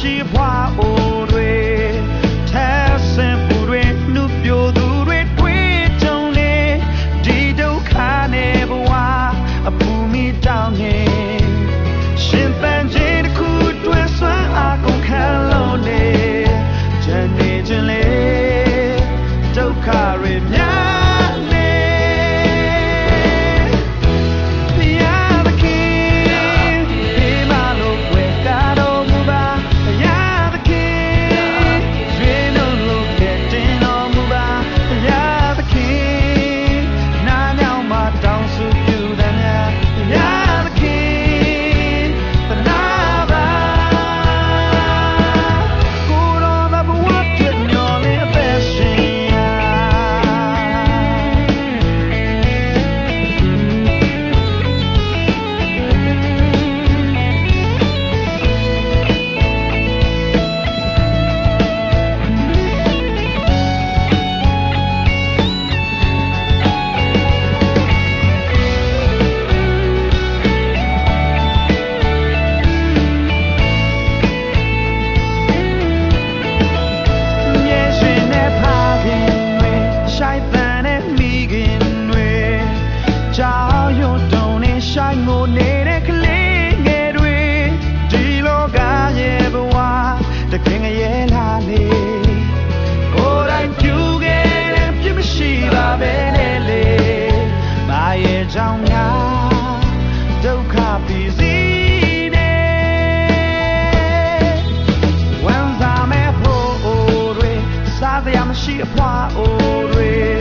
she why နိုနေတဲ့ကလေးငယ်တွေဒီလောကရဲ့ဘဝတခင်ရဲ့လာလေကိုယ်တိုင်ပြုခဲ့တဲ့ပြမရှိပါပဲနဲ့လေမရဲ့ကြောင့်ငါဒုက္ခပြည်စီရှိအဖွာအိုတွေ